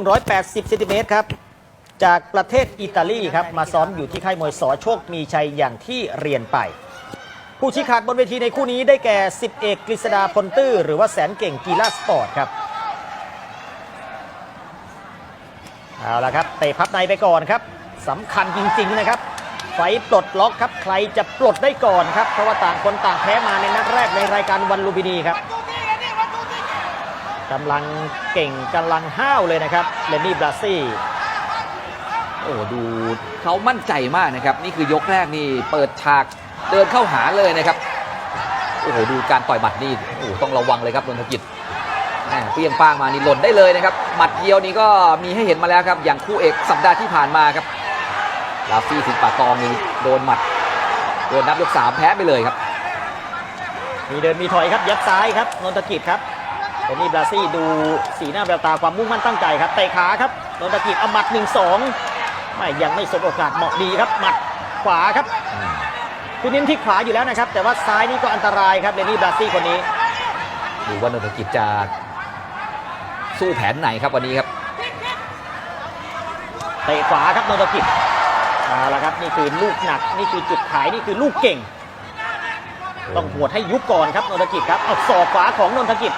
180เซนติเมตรครับ จากประเทศอิตาลีครับ มาซ้อมอยู่ที่ค่ายมวยสอโชคมีชัยอย่างที่เรียนไป ผู้ชี้ขาดบนเวทีในคู่นี้ได้แก่10เอกกฤษดาพลตื้อหรือว่าแสนเก่งกีฬาสปอร์ตครับเอาละครับเตะพับในไปก่อนครับสำคัญจริงๆนะครับ ไฟปลดล็อกครับ ใครจะปลดได้ก่อนครับ เพราะว่าต่างคนต่างแพ้มาในนัดแรกในรายการวันลูมพินีครับ กำลังเก่งกำลังห้าวเลยนะครับเลนนี่บราซี่โอ้ดูเขามั่นใจมากนะครับ นี่คือยกแรกนี่เปิดฉากเดินเข้าหาเลยนะครับโอ้โหดูการต่อยหมัดนี่โอ้โหต้องระวังเลยครับนนทกิจแหม่เปรี้ยงป้างมานี่หล่นได้เลยนะครับหมัดเดียวนี่ก็มีให้เห็นมาแล้วครับ อย่างคู่เอกสัปดาห์ที่ผ่านมาครับลาฟี่สิงห์ป่าตองนี่โดนหมัดโดนนับยกสามแพ้ไปเลยครับ มีเดินมีถอยครับยัดซ้ายครับนนทกิจครับเล นนี่บราซี่ดูสีหน้าแววตาความมุ่งมั่นตั้งใจครับเตะขาครับนนทกิจเอาหมัด1 2ไม่ยังไม่สบโอกาสเหมาะดีครับหมัดขวาครับคือเน้นที่ขวาอยู่แล้วนะครับ แต่ว่าซ้ายนี่ก็อันตรายครับเลนี่บราซี่คนนี้ดูว่านนทกิจจะสู้แผนไหนครับวันนี้ครับเตะขวาครับนนทกิจเอาละครับนี่คือลูกหนักนี่คือจุดขายนี่คือลูกเก่ง ต้องหวดให้ยุบก่อนครับนนทกิจครับเอาศอกขวาของนนทกิจ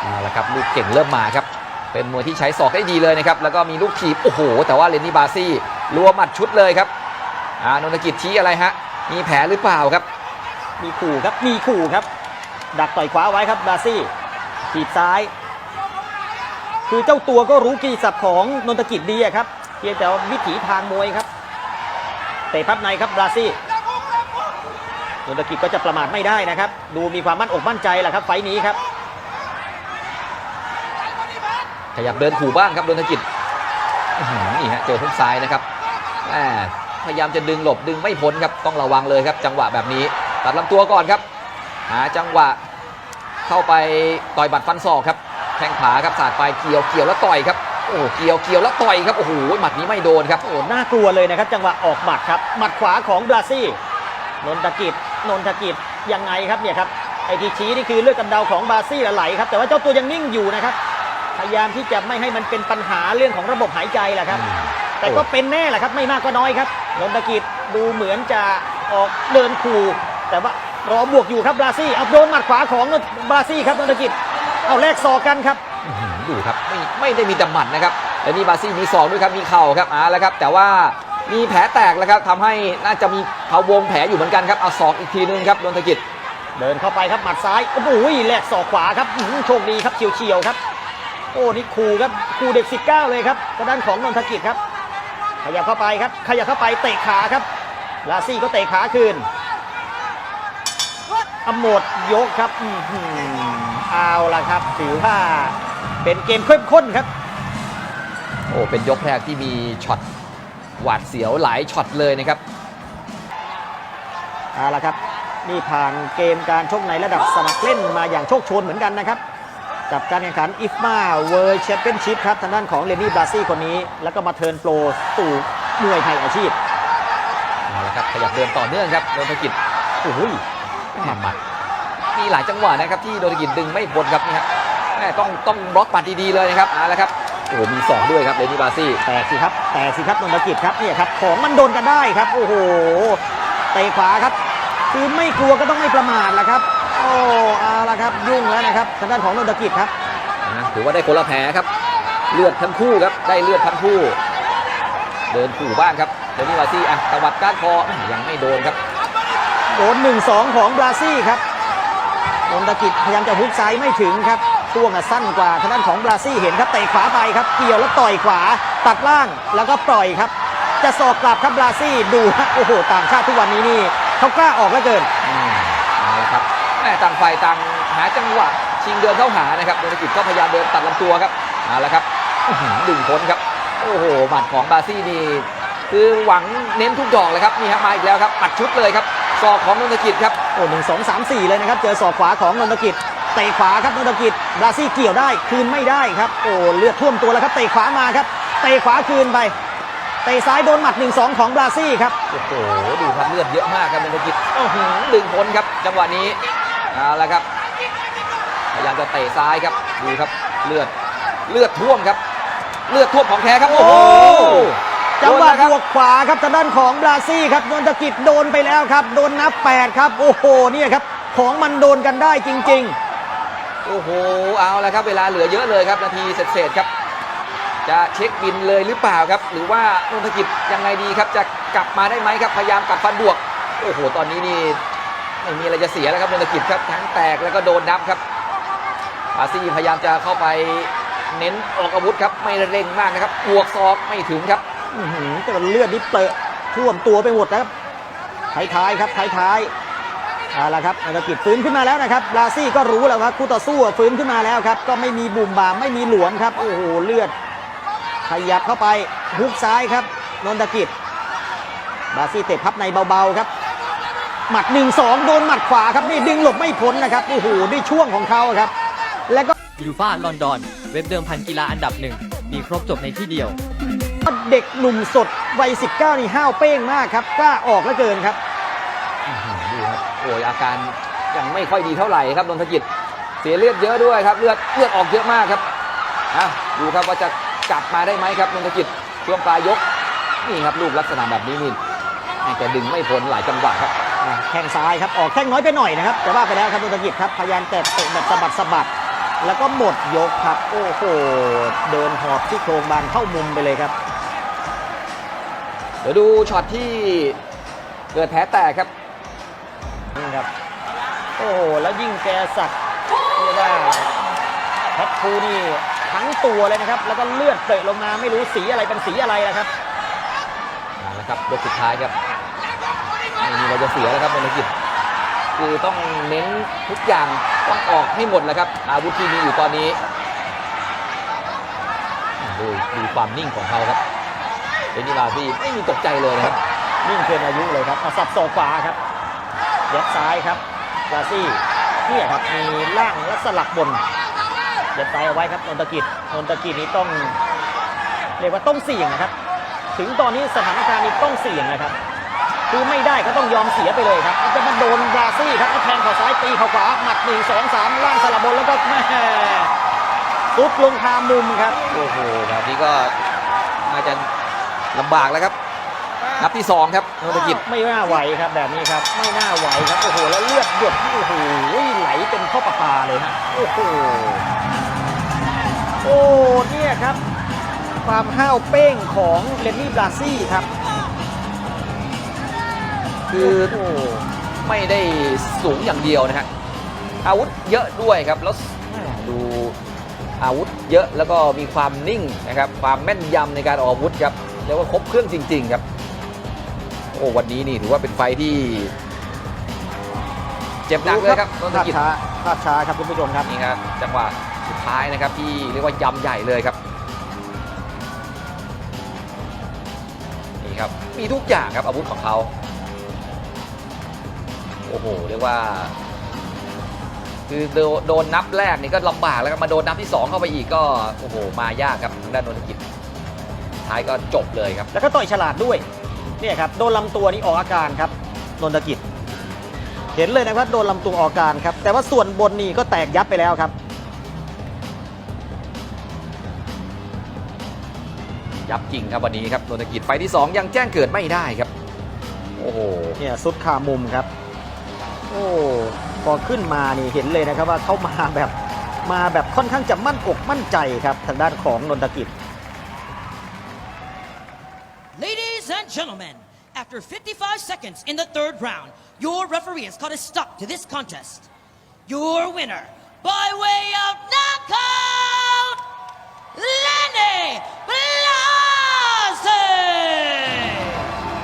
เอาละครับลูกเก่งเริ่มมาครับ เป็นมวยที่ใช้ศอกได้ดีเลยนะครับ แล้วก็มีลูกถีบ โอ้โห แต่ว่าเลนนี่บาซี่รัวหมัดชุดเลยครับอ่านนทกิจชี้อะไรฮะ มีแผลหรือเปล่าครับ มีขู่ครับ มีขู่ครับ ดักต่อยขวาไว้ครับบาซี่ถีบซ้าย คือเจ้าตัวก็รู้กีศัพท์ของนนทกิจดีอะครับ เพียงแต่ว่าวิถีทางมวยครับ เตะพับในครับบาซี่นนทกิจก็จะประมาทไม่ได้นะครับ ดูมีความมั่นอกมั่นใจแหละครับไฟนี้ครับ ขยับเดินขู่บ้างครับนนทกิจนี่ฮะเจอทุกซ้ายนะครับพยายามจะดึงหลบดึงไม่พ้นครับต้องระวังเลยครับ จังหวะแบบนี้ตัดลำตัวก่อนครับ หาจังหวะเข้าไปต่อยบัตรฟันศอกครับแข้งขาครับสาดไปเกี่ยวเกี่ยวแล้วต่อยครับโอ้โหเกี่ยวเกี่ยวแล้วต่อยครับโอ้โหหมัดนี้ไม่โดนครับโอ้น่ากลัวเลยนะครับ จังหวะออกหมัดครับหมัดขวาของบราซี่นนทกิจนนทกิจยังไงครับเนี่ยครับไอที่ชี้นี่คือเลือดกำเดาของบราซี่ไหลครับแต่ว่าเจ้าตัวยังนิ่งอยู่นะครับ พยายามที่จะไม่ให้มันเป็นปัญหาเรื่องของระบบหายใจแหละครับ แต่ก็เป็นแน่แหละครับ ไม่มากก็น้อยครับนนทกิจดูเหมือนจะออกเดินขู่แต่ว่ารอบวกอยู่ครับบราซี่เอาโดนหมัดขวาของบราซี่ครับนนทกิจเอาแลกศอกกันครับอื้อหือดูครับไม่ไม่ได้มีแต่หมัดนะครับแล้วนี่บาซี่มีศอกด้วยครับมีเข่าครับอ่าแล้วครับ แต่ว่ามีแผลแตกแล้วครับทำให้น่าจะมีเผาวงแผลอยู่เหมือนกันครับเอาศอกอีกทีนึงครับนนทกิจเดินเข้าไปครับหมัดซ้ายโอ้โหแลกศอกขวาครับอื้อหือโชคดีครับเฉียวๆครับ โอ้นี่คูครับคูเด็ก 19 เลยครับทางด้านของนนทกิจครับ ขยับเข้าไปครับ ขยับเข้าไปเตะขาครับ ลาซี่ก็เตะขาคืนอโมดยกครับอื้อหือเอาละครับ ถือว่าเป็นเกมเข้มข้นครับ โอ้เป็นยกแรกที่มีช็อตหวาดเสียวหลายช็อตเลยนะครับเอาละครับนี่ผ่านเกมการชกในระดับสมัครเล่นมาอย่างโชคโชนเหมือนกันนะครับ กับการแข่งขันอิฟมาเวิร์แชมเปี้ยนชิพครับทางด้านของเลนี่บราซี่คนนี้ แล้วก็มาเทิร์นโปรสู่มวยไทยอาชีพเอาละครับขยับเดินต่อเนื่องครับโดนธกิจโอ้โหหมัดหมัดมีหลายจังหวะนะครับที่โดนธกิจดึงไม่พ้นครับนี่ครับแม่ต้องต้องบล็อกปัดดีๆเลยนะครับเอาละครับโอ้โหมีสองด้วยครับเลนี่บาซี่แตกสิครับแตกสิครับนนทกิจครับเนี่ยครับของมันโดนกันได้ครับ โอ้โหเตะขวาครับคือไม่กลัวก็ต้องไม่ประมาทละครับ โอ้เอาละครับยุ่งแล้วนะครับทางด้านของนนทกิจครับนะถือว่าได้คนละแผลครับ เลือดทั้งคู่ครับ ได้เลือดทั้งคู่ เดินขู่บ้างครับเลนี่บาซี่อะตวัดก้านคออื้อยังไม่โดนครับ โดนหนึ่งสองของบราซี่ครับนนทกิจพยายามจะฮุกซ้ายไม่ถึงครับช่วงอะสั้นกว่าทางด้านของบราซี่เห็นครับเตะขวาไปครับ เกี่ยวแล้วต่อยขวา ตัดล่างแล้วก็ปล่อยครับ จะสอกกลับครับบราซี่ดูฮะโอ้โหต่างชาติทุกวันนี้นี่เขากล้าออกเหลือเกิน แม่ต่างฝ่ายต่างหาจังหวะชิงเดินเข้าหานะครับโดนธกิจก็พยายามเดินตัดลำตัวครับเอาละครับอื้อหือดึงพ้นครับโอ้โหหมัดของบาซี่นี่คือหวังเน้นทุกดอกเลยครับนี่ฮะมาอีกแล้วครับปัดชุดเลยครับศอกของนนทกิจครับโอ้หนึ่งสองสามสี่เลยนะครับเจอศอกขวาของนนทกิจเตะขวาครับนนทกิจบราซี่เกี่ยวได้คืนไม่ได้ครับโอ้เลือดท่วมตัวแล้วครับเตะขวามาครับเตะขวาคืนไปเตะซ้ายโดนหมัดหนึ่งสองของบราซี่ครับ โอ้โห ดูครับเลือดเยอะมากครับนนทกิจอื้อหือดึงพ้นครับ จังหวะนี้ เอาละครับพยายามจะเตะซ้ายครับดูครับเลือดเลือดท่วมครับ เลือดท่วมของแท้ครับโอ้โอ้โหจังหวะโดนนะครับบวกขวาครับทางด้านของบราซี่ครับนนทกิจโดนไปแล้วครับ โดนนับ8ครับโอ้โหเนี่ยครับของมันโดนกันได้จริงโอ้โหเอาละครับ เวลาเหลือเยอะเลยครับนาทีเศษๆครับ จะเช็คบินเลยหรือเปล่าครับ หรือว่านนทกิจยังไงดีครับจะกลับมาได้ไหมครับพยายามกลับฟันบวก โอ้โห ตอนนี้นี่ ไม่มีอะไรจะเสียแล้วครับนนทกิจครับทั้งแตกแล้วก็โดนนับครับอาซีพยายามจะเข้าไปเน้นออกอาวุธครับไม่เร่งมากนะครับบวกศอกไม่ถึงครับหือแต่เลือดนี่เปรอะท่วมตัวไปหมดนะครับท้ายๆครับท้ายๆเอาละครับนนทกิจฟื้นขึ้นมาแล้วนะครับบาซี่ก็รู้แล้วครับคู่ต่อสู้ฟื้นขึ้นมาแล้วครับ ก็ไม่มีบุ่มบามไม่มีหลวมครับโอ้โหเลือดขยับเข้าไปฮุกซ้ายครับนนทกิจบาซี่เตะพับในเบาๆครับ หมัด 1 2 โดนหมัดขวาครับนี่ดึงหลบไม่พ้นนะครับโอ้โหด้วยช่วงของเขาครับ แล้วก็ยูฟ่าลอนดอน เว็บเดิมพันกีฬาอันดับหนึ่งมีครบจบในที่เดียวเด็กหนุ่มสดวัย 19 นี่ห้าวเป้งมากครับกล้าออกเหลือเกินครับดูครับโอ้ยอาการยังไม่ค่อยดีเท่าไหร่ครับนนทกิจเสียเลือดเยอะด้วยครับ เลือดเลือดออกเยอะมากครับอะดูครับว่าจะกลับมาได้ไหมครับนนทกิจช่วงปลายยกนี่ครับลูกลักษณะแบบนี้นี่แกดึงไม่พ้นหลายจังหวะครับอ่า แข้งซ้ายครับออกแข้งน้อยไปหน่อยนะครับแต่ว่าไปแล้วครับนนทกิจครับพยายามแต่เตะแบบสะบัดสะบัดแล้วก็หมดยกครับโอ้โหเดินหอบที่โครงบานเข้ามุมไปเลยครับ เดี๋ยวดูช็อตที่เกิดแผลแตกครับนี่ครับโอ้โหแล้วยิ่งแกสักเรียกว่าแพทคูนี่ทั้งตัวเลยนะครับ แล้วก็เลือดเปรอะลงมาไม่รู้สีอะไรเป็นสีอะไรนะครับเอาละครับยกสุดท้ายครับไม่มีอะไร จะเสียแล้วครับนนทกิจคือต้องเน้นทุกอย่างต้องออกให้หมดแล้วครับ อาวุธที่มีอยู่ตอนนี้ดูดูความนิ่งของเขาครับเดนิลาฟี่ไม่มีตกใจเลยนะครับ นิ่งเกินอายุเลยครับเอาสับโซฟาครับยัดซ้ายครับกาซี่เนี่ยครับมีล่างและสลักบนยัดซ้ายเอาไว้ครับนนทกิจนนทกิจนี้ต้องเรียกว่าต้องเสี่ยงนะครับ ถึงตอนนี้สถานการณ์นี้ต้องเสี่ยงนะครับ คือไม่ได้ก็ต้องยอมเสียไปเลยครับจะมาโดนบราซี่ครับแล้วแทงเข่าซ้ายตีเข่าขวาหมัดหนึ่งสองสามล่างสลับบนแล้วก็แม่ซุดลงคามุมครับโอ้โหแบบนี้ก็น่าจะลำบากแล้วครับ นับที่สองครับนนทกิจไม่น่าไหวครับแบบนี้ครับ ไม่น่าไหวครับโอ้โหแล้วเลือดหยดโอ้โหไหลเป็นข้อประปาเลยฮะโอ้โหโอ้เนี่ยครับความห้าวเป้งของเลนนี่บราซี่ครับ คือโอ้โหไม่ได้สูงอย่างเดียวนะฮะอาวุธเยอะด้วยครับแล้วดูอาวุธเยอะแล้วก็มีความนิ่งนะครับความแม่นยำในการออกอาวุธครับเรียกว่าครบเครื่องจริง ๆ ครับโอ้วันนี้นี่ถือว่าเป็นไฟท์ที่ เจ็บหนักเลยครับนนทภาพกิจช้าภาพช้าครับคุณผู้ชมครับนี่ครับจังหวะสุดท้ายนะครับที่เรียกว่ายำใหญ่เลยครับนี่ครับมีทุกอย่างครับอาวุธของเขา โอ้โห เรียกว่า คือโดโดนนับแรกนี่ก็ลำบากแล้วครับมาโดนนับที่ 2 เข้าไปอีกก็โอ้โห มายากครับทางด้านนนทกิจท้ายก็จบเลยครับ แล้วก็ต่อยฉลาดด้วยเนี่ยครับโดนลำตัวนี่ออกอาการครับนนทกิจ เห็นเลยนะครับโดนลำตัวออกอาการครับ แต่ว่าส่วนบนนี่ก็แตกยับไปแล้วครับ ยับจริงครับวันนี้ครับนนทกิจไฟล์ที่ 2 ยังแจ้งเกิดไม่ได้ครับ โอ้โหเนี่ยสุดขามุมครับ โอ้พอขึ้นมานี่เห็นเลยนะครับว่าเขามาแบบมาแบบค่อนข้างจะมั่นอกมั่นใจครับทางด้านของนนทกิจ Ladies and gentlemen, after 55 seconds in the third round, your referee has called a stop to this contest. Your winner, by way of knockout, Lenny Blase!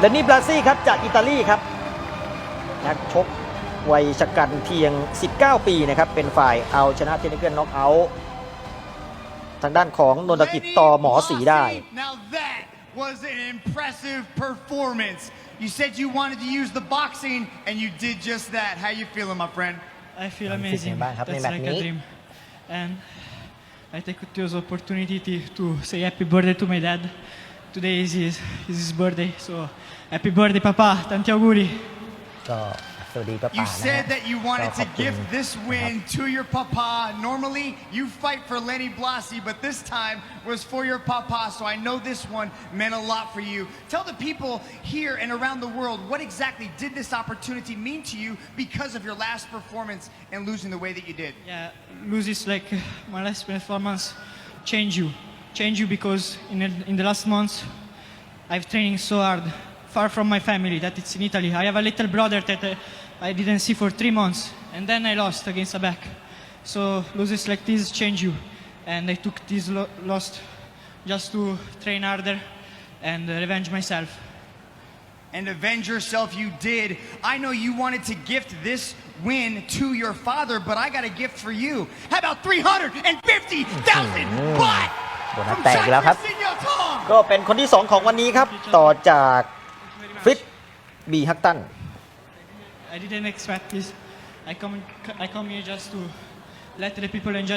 เลนนี่บราซี่ครับจากอิตาลีครับนักชก วัยชะกันเพียง 19 ปีนะครับ เป็นฝ่ายเอาชนะเทนนิเกิลน็อกเอาท์ทางด้านของนนทกิจต่อหมอสีได้ Now that was an impressive performance. You said you wanted to use the boxing, and you did just that. How you feeling, my friend? I feel มันคิดยังไง amazing. บ้างครับใน That's แมตช์ like นี้ a dream. And I take this opportunity to, to say happy birthday to my dad. Today is his, is his birthday, so happy birthday, Papa. Tanti auguri. ก็ฝส วัสดีป้า You ป่านะฮะ said that you wanted ก็ข to อบคุณ gift this นะครับ win to your papa. Normally, you fight for Lenny Blasi, but this time was for your papa. So I know this one meant a lot for you. Tell the people here and around the world what exactly did this opportunity mean to you because of your last performance and losing the way that you did. Yeah, loses like uh, my last performance change you, change you because in the, in the last months I've training so hard, far from my family. That it's in Italy. I have a little brother that uh, I didn't see for three months, and then I lost against Abek. So losses like this change you, and I took this lo- loss just to train harder and uh, revenge myself. and avenge yourself you did. I know you wanted to gift this win to your father, but I got a gift for you. How about 350,000 baht โบนัส from แตกอีกแล้วครับ Jack Tong? ก็เป็นคนที่ 2 ของวันนี้ครับ ต่อจากฟริตบีฮักตัน I didn't expect this. I come, I come here just to let the people enjoy